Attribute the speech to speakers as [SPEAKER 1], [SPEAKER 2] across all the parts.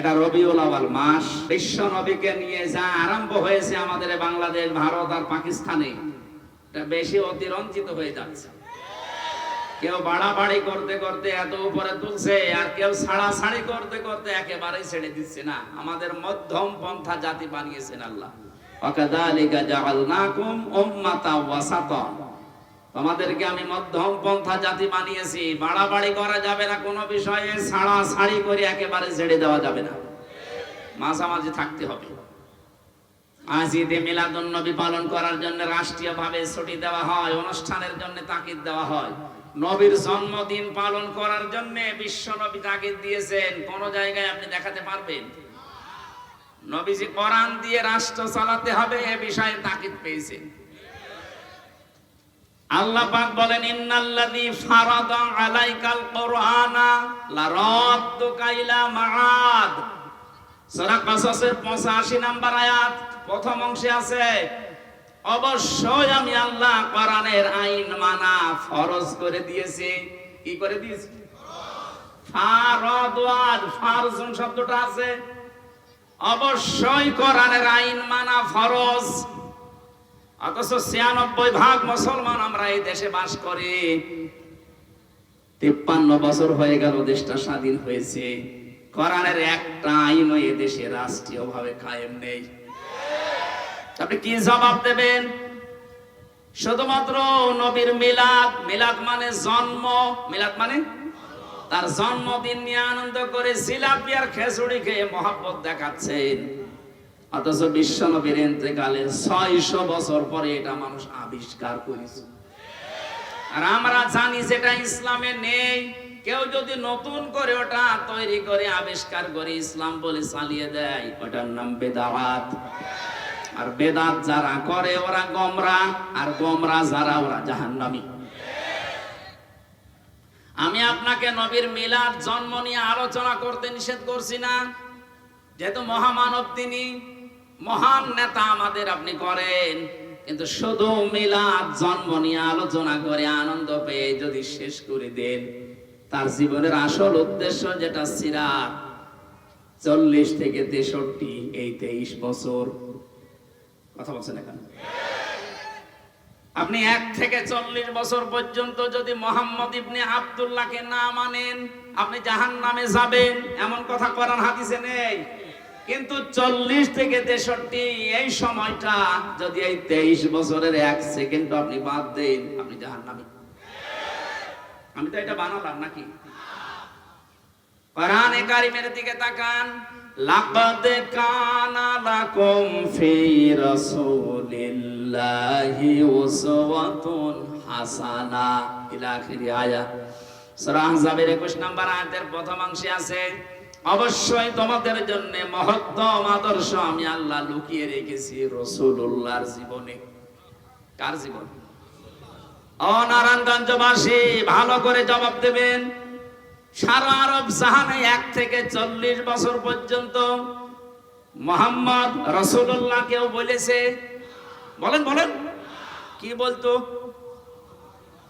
[SPEAKER 1] এটা রবিউল আওয়াল মাস। বিশ্ব নবীকে নিয়ে যা আরম্ভ হয়েছে আমাদের বাংলাদেশ, ভারত আর পাকিস্তানে, এটা বেশি অতিরঞ্জিত হয়ে যাচ্ছে। কেউ বাড়াবাড়ি করতে করতে এত উপরে তুলছে, আর কেউ ছাড়াছাড়ি করতে করতে একেবারেই ছেড়ে দিচ্ছে না। আমাদের মধ্যম পন্থা জাতি বানিয়েছেন আল্লাহ। ওয়াকাযালিকা জাআলনাকুম উম্মাতাও ওয়াসাতান। তোমাদেরকে আমি মধ্যম পন্থা জাতি বানিয়েছি, বাড়াবাড়ি করা যাবে না, কোনো বিষয়ে ছাড়া ছাড়ি করে একেবারে ছেড়ে দেওয়া যাবে না। মাঝামাঝি থাকতে হবে। আজ ঈদে মিলাদুন নবী পালন করার জন্য রাষ্ট্রীয় ভাবে ছুটি দেওয়া হয়, অনুষ্ঠানের জন্য তাকিদ দেওয়া হয়। নবীর জন্মদিন পালন করার জন্য বিশ্ব নবী তাকিদ দিয়েছেন। কোন জায়গায় আপনি দেখাতে পারবেন? নবীজি কোরআন দিয়ে রাষ্ট্র চালাতে হবে, এ বিষয়ে তাকিদ পেয়েছেন। আল্লাহ পাক বলেন, ইন্নাল্লাযী ফারাদা আলাইকাল কুরআনা লারাদ্দুকা ইলা মাআদ। সূরা কসসের 85 নাম্বার আয়াত, প্রথম অংশে আছে, অবশ্যই আমি আল্লাহ কোরআনের আইন মানা ফরজ করে দিয়েছি। কি করে দিয়েছি? ফারাদাত ফারজুন শব্দটা আছে, অবশ্যই কোরআনের আইন মানা ফরজ অথচ ছিয়ানব্বই ভাগ মুসলমান আমরা এই দেশে বাস করি। তিপ্পান্ন বছর হয়ে গেল দেশটা স্বাধীন হয়েছে। কোরআনের একটা আইনও এ দেশে রাষ্ট্রীয় ভাবে কায়েম নেই। আপনি কি জবাব দেবেন? শুধুমাত্র নবীর মিলাদ মিলাদ মানে জন্ম, মিলাদ মানে? তার জন্মদিন নিয়ে আনন্দ করে জিলাপি আর খেজুড়ি খেয়ে মহাব্বত দেখাচ্ছেন। অথচ বিশ্ব নবীর ইন্তেকালের ছয়শো বছর পরে এটা মানুষ আবিষ্কার করেছে। আর আমরা জানি ইসলামে নেই, কেউ যদি নতুন করে ওটা তৈরি করে আবিষ্কার করে ইসলাম বলে চালিয়ে দেয়, ওটার নাম আর বেদাত যারা করে ওরা গমরা, আর গমরা যারা ওরা জাহান্নামী। আমি আপনাকে নবীর মিলাদ জন্ম নিয়ে আলোচনা করতে নিষেধ করছি না। যেহেতু মহামানব তিনি মহান নেতা আমাদের আপনি করেন। কিন্তু শুধু মিলাদ, জন্ম নিয়ে আলোচনা করে আনন্দ পেয়ে যদি শেষ করে দেন, তার জীবনের আসল উদ্দেশ্য যেটা সিরাত, চল্লিশ থেকে তেষট্টি, এই তেইশ বছর। কথা বলছেন এখানে? আপনি এক থেকে চল্লিশ বছর পর্যন্ত যদি মোহাম্মদ ইবনে আব্দুল্লাহকে না মানেন, আপনি জাহান নামে যাবেন। এমন কথা করার হাদিসে নেই। কিন্তু চল্লিশ থেকে তেষট্টি এই সময়টা, যদি এই তেইশ বছরের এক সেকেন্ড আপনি বাদ দেন, আপনি জাহান নামে আমি তো এটা বানালাম নাকি? কোরআনে কারিমের দিকে তাকান, লাকাদ কানা লাকুম ফি রাসূলিল্লাহি উসওয়াতুন হাসানা। ইলা আখিরি আয়াত। সূরা আহজাবের 21 নম্বর আয়াতের প্রথম অংশে আছে অবশ্যই তোমাদের জন্য মহত্তম আদর্শ আমি আল্লাহ লুকিয়ে রেখেছি রাসূলুল্লাহর জীবনে। কার জীবন? ও নারায়ণগঞ্জবাসী ভালো করে জবাব দেবেন। সারা আরব জাহানে এক থেকে চল্লিশ বছর পর্যন্ত মোহাম্মদ রসুল্লাহ কেউ বলেছে? বলেন বলেন। কি বলতো?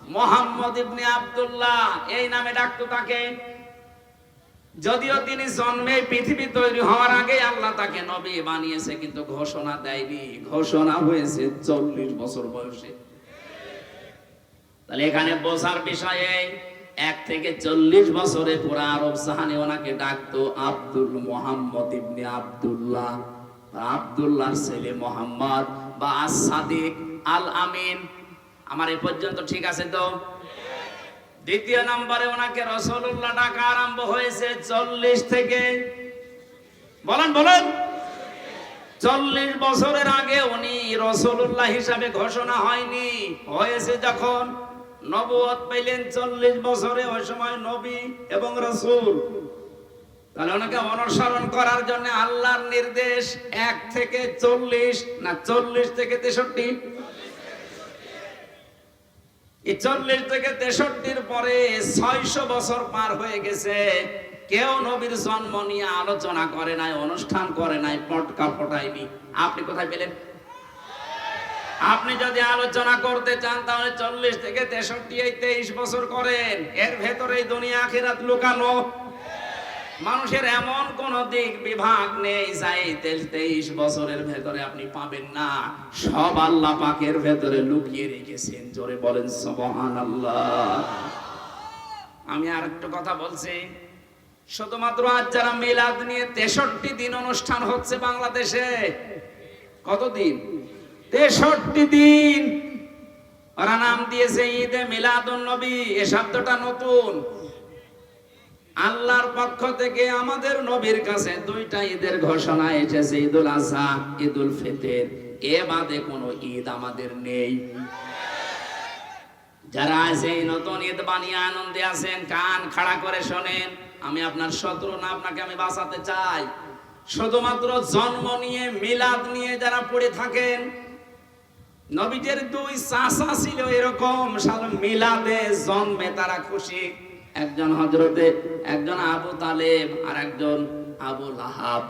[SPEAKER 1] মোহাম্মদ ইবনে আব্দুল্লাহ, এই নামে ডাকতো তাকে। যদিও তিনি জন্মে পৃথিবী তৈরি হওয়ার আগে আল্লাহ তাকে নবী বানিয়েছে, কিন্তু ঘোষণা দেয়নি। ঘোষণা হয়েছে চল্লিশ বছর বয়সে। তাহলে এখানে বোঝার বিষয়ে এক থেকে চল্লিশ বছরে পুরা আরব সাহানি ওনাকে ডাকতো আব্দুল মোহাম্মদ ইবনে আব্দুল্লাহ। আব্দুল্লাহর ছেলে মোহাম্মদ বা আসাদিক আল আমিন আমার এ পর্যন্ত ঠিক আছে তো? দ্বিতীয় নম্বরে ওনাকে রসুল্লাহ ডাকা আরম্ভ হয়েছে চল্লিশ থেকে। বলেন বলেন। চল্লিশ বছরের আগে উনি রসুল্লাহ হিসাবে ঘোষণা হয়নি। হয়েছে যখন নবুয়ত পেলেন চল্লিশ বছরে, ওই সময় নবী এবং রসুল। তাহলে ওনাকে অনুসরণ করার জন্য আল্লাহর নির্দেশ এক থেকে চল্লিশ, না চল্লিশ থেকে তেষট্টি? চল্লিশ থেকে তেষট্টির পরে ছয়শো বছর পার হয়ে গেছে। কেউ নবীর জন্ম নিয়ে আলোচনা করে নাই, অনুষ্ঠান করে নাই, পটকা ফটায়নি। আপনি কোথায় পেলেন? আপনি যদি আলোচনা করতে চান, তাহলে চল্লিশ থেকে তেষট্টি এই তেইশ বছর করেন। এর ভেতরে দুনিয়া আখিরাত লুকানো। মানুষের এমন কোন দিক বিভাগ নেই যাই তেইশ তেইশ বছরের ভেতরে আপনি পাবেন না। সব আল্লাহ পাকের ভেতরে লুকিয়ে রেখেছেন। জোরে বলেন সবহান আল্লাহ আমি আর একটা কথা বলছি। শুধুমাত্র আজ যারা মিলাদ নিয়ে তেষট্টি দিন অনুষ্ঠান হচ্ছে বাংলাদেশে, কতদিন? তেষট্টি দিন। ওরা নাম দিয়েছে ঈদে মিলাদুন নবী, এ শব্দটা নতুন। আল্লাহর পক্ষ থেকে আমাদের নবীর কাছে দুইটা ঈদের ঘোষণা এসেছে, ঈদুল আজহা ঈদুল ফিতর। এ বাদে কোনো ঈদ আমাদের নেই। যারা আছে, নতুন ঈদ বানিয়ে আনন্দে আছেন, কান খাড়া করে শোনেন, আমি আপনার শত্রু না, আপনাকে আমি বাঁচাতে চাই। শুধুমাত্র জন্ম নিয়ে, মিলাদ নিয়ে যারা পড়ে থাকেন নবীজের দুই চাষা ছিল এরকম মিলাদে জন্মে তারা খুশি। একজন হজরতে একজন আবু তালেব আর একজন আবু লাহাব।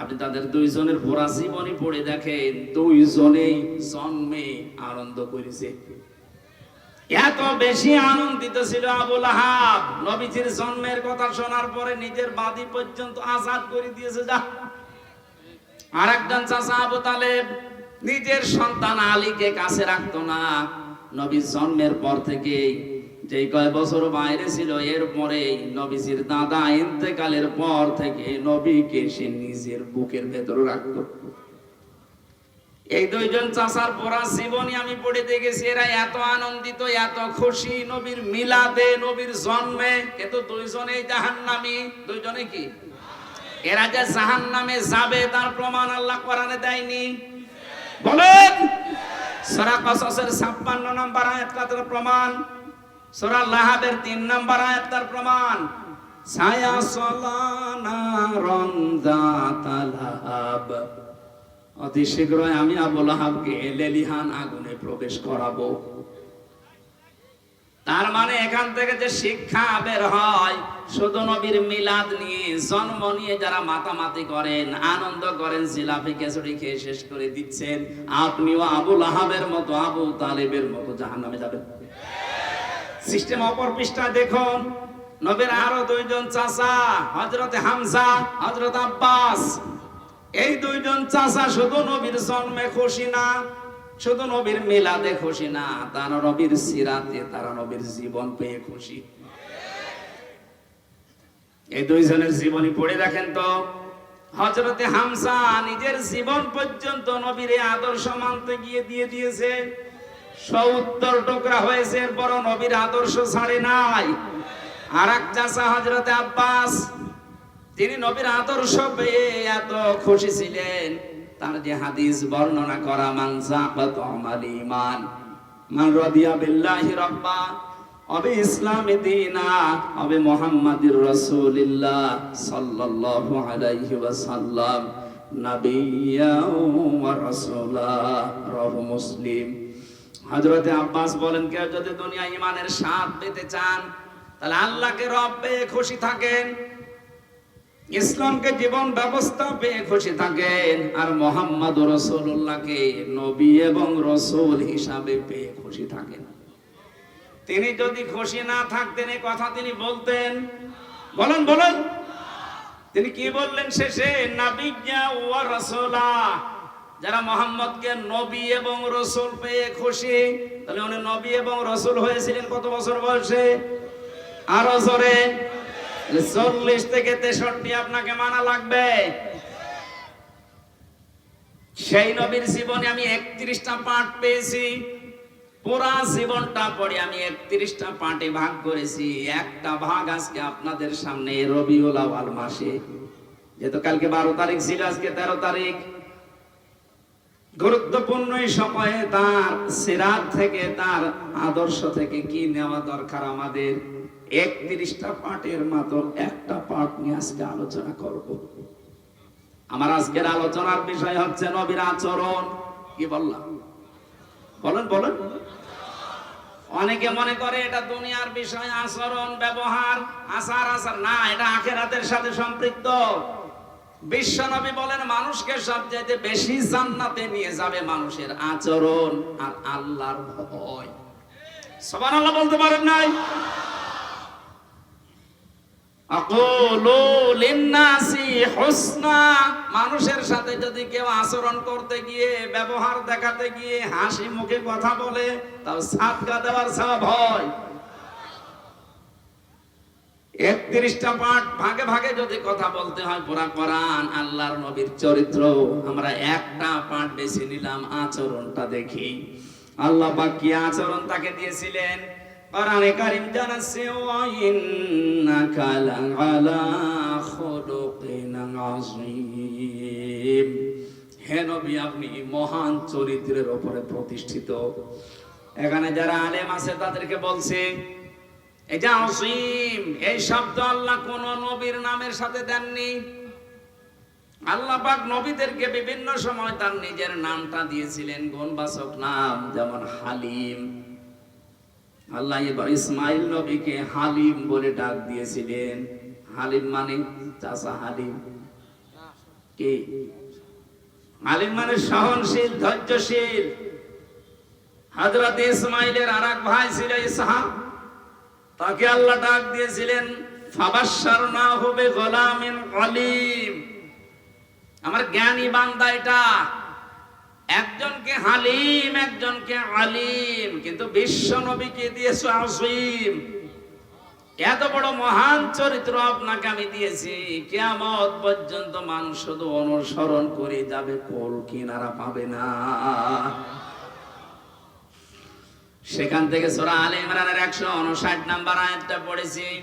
[SPEAKER 1] আপনি তাদের দুইজনের পুরা জীবনী পড়ে দেখেন, দুইজনেই জন্মে আনন্দ করেছে। এত বেশি আনন্দিত ছিল আবুল আহাব নবীজির জন্মের কথা শোনার পরে নিজের বাদী পর্যন্ত আজাদ করে দিয়েছে, যা। আর একজন চাচা আবু তালেব নিজের সন্তান আলীকে কাছে রাখতো না। নবীর জন্মের পর থেকে যে কয় বছর বাইরে ছিল এর পরে নবীজির দাদা ইন্তেকালের পর থেকে নবীকে সে নিজের বুকের ভেতরে রাখতো। এই দুইজন চাচার পড়া জীবনী আমি পড়ে দেখেছি, এরা এত আনন্দিত, এত খুশি, নবীর মিলাদে, নবীর জন্মে। কিন্তু দুইজনেই জাহান্নামী। দুইজনে কি? এরা যে জাহান নামে যাবে, তার প্রমাণ আল্লাহ কোরআনে দেয়নি। বলেন! সূরা কসসের 56 নম্বর আয়াত প্রমাণ। সূরা লাহাবের 3 নম্বর আয়াত তার প্রমাণ। ছায়া সলানা রন্দাতালাহাব অতি শীঘ্রই আমি আবুল আহাবকে লেলিহান আগুনে প্রবেশ করাবো। তার মানে এখান থেকে যে শিক্ষা বের হয়, শুধু নবীর মিলাদ নিয়ে, জন্ম নিয়ে যারা মাতামাতি করেন, আনন্দ করেন, জিলাপি কেচড়ি খেয়ে শেষ করে দিচ্ছেন, আপনিও আবুল আহাবের মতো, আবু তালেবের মতো জাহান্নামে যাবেন। সিস্টেম অপর পৃষ্ঠা দেখুন। নবীর আরও দুইজন চাচা হজরতে হামজা হজরত আব্বাস। এই দুইজন চাচা শুধু নবীর জন্মে খুশি না, শুধু নবীর মিলাদে খুশি না, তারা নবীর সিরাতে, তারা নবীর জীবন পেয়ে খুশি। এই দুইজনের জীবনী পড়ে দেখেন তো। হজরতে হামসা নিজের জীবন পর্যন্ত নবীর আদর্শ মানতে গিয়ে দিয়ে দিয়েছে। সত্তর টুকরা হয়েছে এরপর নবীর আদর্শ ছাড়ে নাই। আর এক চাষা হজরতে আব্বাস, তিনি নবীর আদর্শ পেয়ে এত খুশি ছিলেন। তার যে হাদিস বর্ণনা করা, মান জাকাত আমাল ঈমান, মান রাদিয়া বিল্লাহি রাব্বা, অবে ইসলামে দিনা অবে মুহাম্মাদির রাসূলিল্লাহ সাল্লাল্লাহু আলাইহি ওয়াসাল্লাম নাবিয়্যা ওয়া রাসূলা, রাহু মুসলিম। হযরতে আব্বাস বলেন, কেউ যদি দুনিয়া ইমানের স্বাদ পেতে চান, তাহলে আল্লাহকে রব পেয়ে খুশি থাকেন, ইসলামকে জীবন ব্যবস্থা পেয়ে খুশি থাকেন, আর মোহাম্মদ রসুল্লাহকে নবী এবং রসুল হিসাবে পেয়ে খুশি থাকেন। তিনি যদি খুশি না থাকতেন, এই কথা তিনি বলতেন। বলেন বলেন। তিনি কি বললেন শেষে? নাবিজ্ঞা ওয়া রসুলা। যারা মোহাম্মদকে নবী এবং রসুল পেয়ে খুশি, তাহলে উনি নবী এবং রসুল হয়েছিলেন কত বছর বয়সে? আরও জোরে। চল্লিশ থেকে তেষট্টি আপনাকে মানা লাগবে। সেই নবীর জীবনে আমি একত্রিশটা পাঠ পেয়েছি, পুরা জীবনটা পড়ে আমি একত্রিশটা পাঠে ভাগ করেছি। একটা ভাগ আজকে আপনাদের সামনে রবিউল আওয়াল মাসে। যেহেতু কালকে বারো তারিখ ছিল, আজকে তেরো তারিখ। গুরুত্বপূর্ণ এই সময়ে তার সিরাত থেকে, তার আদর্শ থেকে কি নেওয়া দরকার আমাদের? একত্রিশটা পাঠের মাত্র একটা পাঠ নিয়ে আজকে আলোচনা করব। আমার আজকের আলোচনার বিষয় হচ্ছে নবীর আচরণ। কি বললাম? বলেন বলেন। অনেকে মনে করে এটা দুনিয়ার বিষয়, আচরণ, ব্যবহার, আচার আচার। না, এটা আখেরাতের সাথে সম্পৃক্ত। বিশ্ব নবী বলেন, মানুষকে সবচেয়ে বেশি জান্নাতে নিয়ে যাবে মানুষের আচরণ আর আল্লাহর ভয়। সবার আল্লাহ বলতে পারেন নাই? মানুষের সাথে যদি কেউ আচরণ করতে গিয়ে, ব্যবহার দেখাতে গিয়ে হাসি মুখে কথা বলে, তাও সাদকা দেওয়ার সব হয়। একত্রিশটা পাঠ ভাগে ভাগে যদি কথা বলতে হয়, পুরা কোরআন, আল্লাহর নবীর চরিত্র। আমরা একটা পাঠ বেছে নিলাম, আচরণটা দেখি। আল্লাহ পাক কি আচরণ তাকে দিয়েছিলেন? কোরআনে কারীম জানাচ্ছে ইন্নাকা লাআলা খুলুকিন আযীম। হে নবী, আপনি মহান চরিত্রের উপরে প্রতিষ্ঠিত। এখানে যারা আলেম আছে, তাদেরকে বলছে এই যে আসিম এই শব্দ আল্লাহ কোন নবীর নামের সাথে দেননি। আল্লাহ পাক নবীদেরকে বিভিন্ন সময় তার নিজের নামটা দিয়েছিলেন, গুণবাচক নাম, যেমন হালিম। আল্লাহ ইসমাইল নবীকে হালিম বলে ডাক দিয়েছিলেন। হালিম মানে চাষা হালিম। কি? হালিম মানে সহনশীল, ধৈর্যশীল। হযরত ইসমাইলের আর ভাই ছিল ইসহাক। তাকে আল্লাহ ডাক দিয়েছিলেন ফাবাসার না হবে গোলামিন আলিম আমার জ্ঞানী বান্দা এটা। একজনকে হালিম, একজনকে আলিম। কিন্তু বিশ্ব নবীকে দিয়েছে আসিম এত বড় মহান চরিত্র আপনাকে আমি দিয়েছি। কেয়ামত পর্যন্ত মানুষ শুধু অনুসরণ করে যাবে, কোল কিনারা পাবে না। সেখান থেকে সোরা আলে ইমরানের একশো উনষাট নাম্বার আয়াতটা পড়েছি।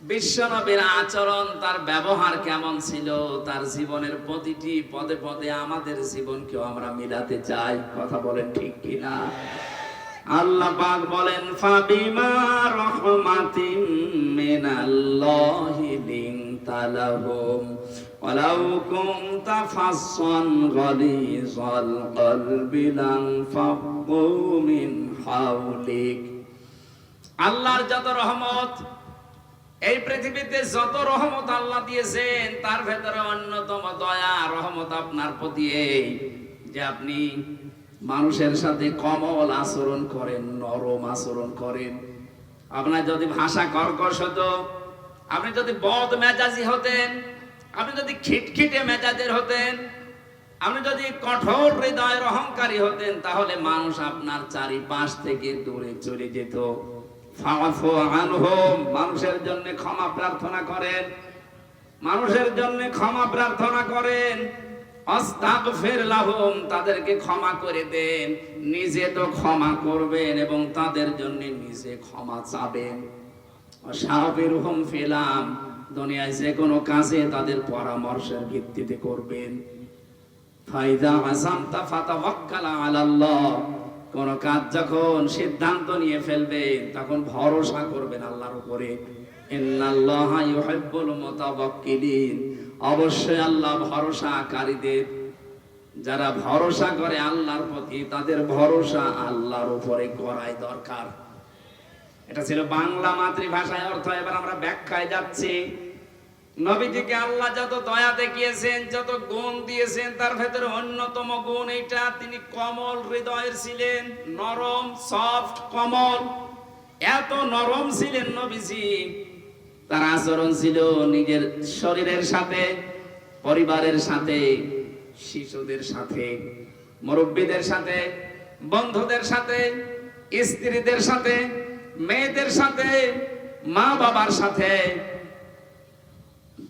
[SPEAKER 1] বিশ্ব নবীর আচরণ, তার ব্যবহার কেমন ছিল, তার জীবনের প্রতিটি পদে পদে আমাদের জীবনকেও আমরা মিলাতে চাই। কথা বলেন ঠিক কিনা? আল্লাহ পাক বলেন, ফাবিমা রহমাতিম মিনাল্লাহি লিনতালাহুম। ওয়ালাউ কুনতা ফাসসান গালিজাল কলবি লানফাদু মিন হাওলিক আল্লাহর যত রহমত, এই পৃথিবীতে যত রহমত আল্লাহ দিয়েছেন, তার ভেতরে অন্যতম দয়া, রহমত আপনার প্রতি এই যে আপনি মানুষের সাথে কমল আচরণ করেন, নরম আচরণ করেন। আপনার যদি ভাষা কর্কশ হতো, আপনি যদি বদ মেজাজি হতেন আপনি যদি খিটখিটে মেজাজের হতেন, আপনি যদি কঠোর হৃদয়ের অহংকারী হতেন, তাহলে মানুষ আপনার চারিপাশ থেকে দূরে চলে যেত। মানুষের জন্য ক্ষমা প্রার্থনা করেন। মানুষের জন্য ক্ষমা প্রার্থনা করেন। তাদেরকে ক্ষমা করে দেন। নিজে তো ক্ষমা করবেন এবং তাদের জন্য নিজে ক্ষমা চাবেন। ফিলাম দুনিয়ায় যে কোনো কাজে তাদের পরামর্শের ভিত্তিতে করবেন। ফাইদা আসামতা ফাতাওয়াক্কাল আলাল্লাহ। কোন কাজ যখন সিদ্ধান্ত নিয়ে ফেলবেন, তখন ভরসা করবেন আল্লাহর উপরে। ইন্নাল্লাহা ইউহিব্বুল মুতাওয়াক্কিলিন। অবশ্যই আল্লাহ ভরসাকারীদের, যারা ভরসা করে আল্লাহর প্রতি, তাদের ভরসা আল্লাহর উপরে করাই দরকার। এটা ছিল বাংলা মাতৃভাষায় অর্থ। এবার আমরা ব্যাখ্যায় যাচ্ছি। নবীজিকে আল্লাহ যত দয়া দেখিয়েছেন, যত গুণ দিয়েছেন, তার ভেতরে অন্যতম গুণ এটা তিনি কমল হৃদয়ের ছিলেন, নরম সফট কমল। এত নরম ছিলেন নবীজি। তার আচরণ ছিল নিজের শরীরের সাথে, পরিবারের সাথে, শিশুদের সাথে, মুরব্বীদের সাথে, বন্ধুদের সাথে, স্ত্রীদের সাথে, মেয়েদের সাথে মা বাবার সাথে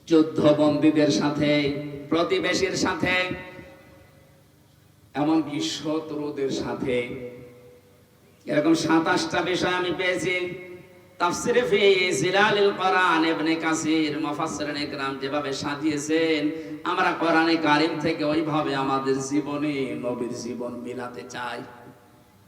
[SPEAKER 1] যুদ্ধবন্দীদের সাথে, প্রতিবেশীর সাথে, এমনকি শত্রুদের সাথে। এরকম সাতাশটা বিষয় আমি পেয়েছি। আমরা কোরআনে কারীম থেকে ওইভাবে আমাদের জীবনে নবীর জীবন মিলাতে চাই।